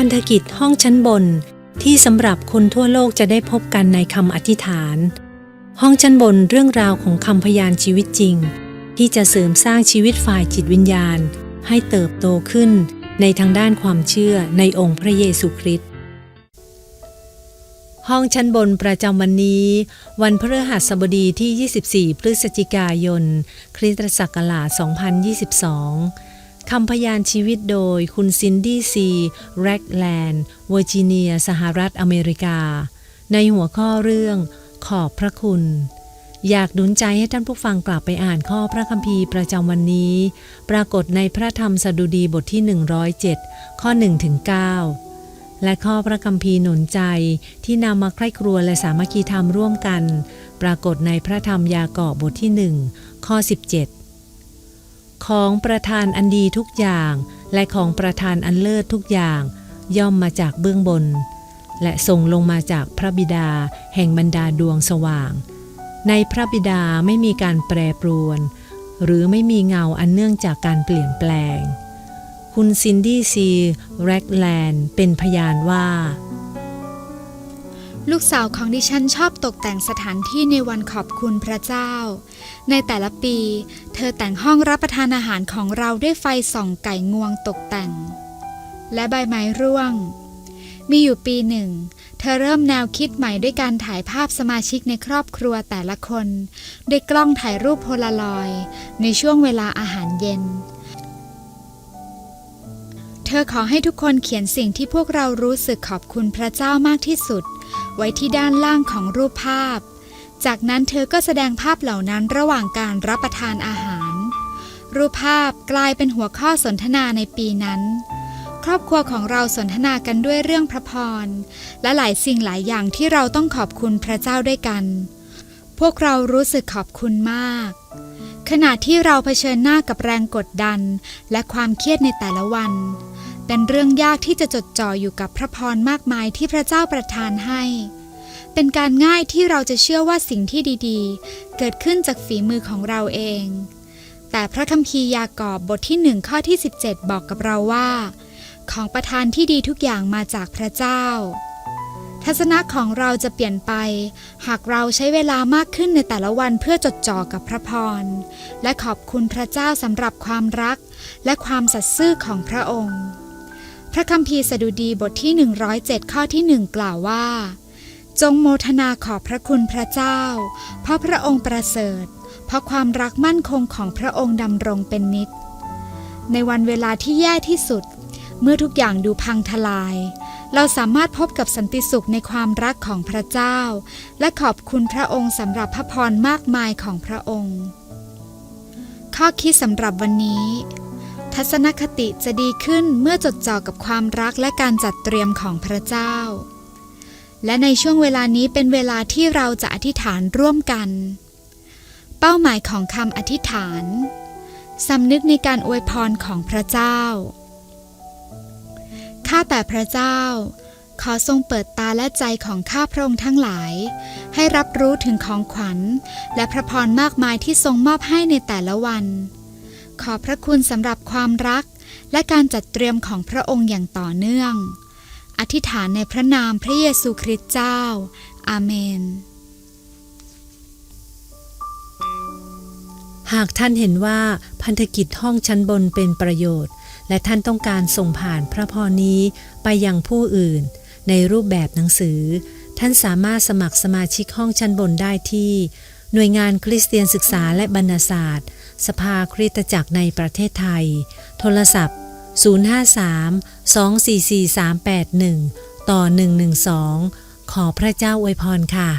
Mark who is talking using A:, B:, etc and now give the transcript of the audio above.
A: พันธกิจห้องชั้นบนที่สำหรับคนทั่วโลกจะได้พบกันในคำอธิษฐาน ห้องชั้นบนเรื่องราวของคำพยานชีวิตจริง ที่จะเสริมสร้างชีวิตฝ่ายจิตวิญญาณ ให้เติบโตขึ้นในทางด้านความเชื่อในองค์พระเยซูคริสต์ห้องชั้นบนประจำวันนี้ วันพฤหัสบดีที่ 24 พฤศจิกายน คริสตศักราช 2022 คำพยานชีวิตโดยคุณซินดี้ซีแร็กแลนด์เวอร์จิเนีย สหรัฐอเมริกา ในหัวข้อเรื่อง ขอบพระคุณ อยากหนุนใจให้ท่านผู้ฟังกลับไปอ่านข้อพระคัมภีร์ประจำวันนี้ ปรากฏในพระธรรมสดุดีบทที่ 107 ข้อ1ถึง9และข้อพระคัมภีร์หนุนใจที่นำมาใคร่ครัวและสามัคคีธรรมร่วมกัน ปรากฏในพระธรรมยากอบบทที่ 1 ข้อ 17 ของประธานอันดีทุกอย่าง และของประธานอันเลิศทุกอย่าง ย่อมมาจากเบื้องบน และส่งลงมาจากพระบิดา แห่งบรรดาดวงสว่าง ในพระบิดาไม่มีการแปรปรวน หรือไม่มีเงาอันเนื่องจากการเปลี่ยนแปลง คุณซินดี้ซีแร็กแลนด์เป็นพยานว่า
B: ลูกสาวของดิฉันชอบตกแต่งสถานที่ในวันขอบคุณพระเจ้า ในแต่ละปี เธอแต่งห้องรับประทานอาหารของเราด้วยไฟส่องไก่งวงตกแต่ง และใบไม้ร่วง มีอยู่ปีหนึ่ง เธอเริ่มแนวคิดใหม่ด้วยการถ่ายภาพสมาชิกในครอบครัวแต่ละคนด้วยกล้องถ่ายรูปโพลารอยด์ในช่วงเวลาอาหารเย็นเธอขอให้ทุกคนเขียนสิ่งที่พวกเรารู้สึกขอบคุณพระเจ้ามากที่สุด ไว้ที่ด้านล่างของรูปภาพ จากนั้นเธอก็แสดงภาพเหล่านั้นระหว่างการรับประทานอาหาร รูปภาพกลายเป็นหัวข้อสนทนาในปีนั้น ครอบครัวของเราสนทนากันด้วยเรื่องพระพร และหลายสิ่งหลายอย่างที่เราต้องขอบคุณพระเจ้าด้วยกัน พวกเรารู้สึกขอบคุณมาก ขณะที่เราเผชิญหน้ากับแรงกดดัน และความเครียดในแต่ละวัน เป็นเรื่องยากที่จะจดจ่ออยู่กับพระพรมากมายที่พระเจ้าประทานให้ เป็นการง่ายที่เราจะเชื่อว่าสิ่งที่ดีๆ เกิดขึ้นจากฝีมือของเราเอง แต่พระคัมภีร์ยากอบบทที่หนึ่งข้อที่ 17 บอกกับเราว่า ของประทานที่ดีทุกอย่างมาจากพระเจ้า ทัศนะของเราจะเปลี่ยนไป หากเราใช้เวลามากขึ้นในแต่ละวันเพื่อจดจ่อกับพระพร และขอบคุณพระเจ้าสำหรับความรัก และความสัตย์ซื่อของพระองค์ พระคัมภีร์สดุดีบทที่ 107 ข้อที่หนึ่งกล่าวว่า จงโมทนาขอบพระคุณพระเจ้า เพราะพระองค์ประเสริฐ เพราะความรักมั่นคงของพระองค์ดำรงเป็นนิจในวันเวลาที่แย่ที่สุด เมื่อทุกอย่างดูพังทลาย เราสามารถพบกับสันติสุขในความรักของพระเจ้า และขอบคุณพระองค์สำหรับพระพรมากมายของพระองค์ ข้อคิดสำหรับวันนี้ ทัศนคติจะดีขึ้นเมื่อจดจ่อกับความรักและการจัดเตรียมของพระเจ้า และในช่วงเวลานี้เป็นเวลาที่เราจะอธิษฐานร่วมกัน เป้าหมายของคำอธิษฐานสำนึกในการอวยพรของพระเจ้า ข้าแต่พระเจ้า ขอทรงเปิดตาและใจของข้าพระองค์ทั้งหลาย ให้รับรู้ถึงของขวัญ และพระพรมากมายที่ทรงมอบให้ในแต่ละวัน ขอบพระคุณสำหรับความรัก และการจัดเตรียมของพระองค์อย่างต่อเนื่อง อธิษฐานในพระนามพระเยซูคริสต์เจ้า อาเมน
A: หากท่านเห็นว่าพันธกิจห้องชั้นบนเป็นประโยชน์ และท่านต้องการส่งผ่านพระพรนี้ไปยังผู้อื่น ในรูปแบบหนังสือ ท่านสามารถสมัครสมาชิกห้องชั้นบนได้ที่ หน่วยงานคริสเตียนศึกษาและบรรณศาสตร์ สภาคริสตจักรในประเทศไทย โทรศัพท์ 053 244 381 ต่อ 112 ขอพระเจ้าอวยพรค่ะ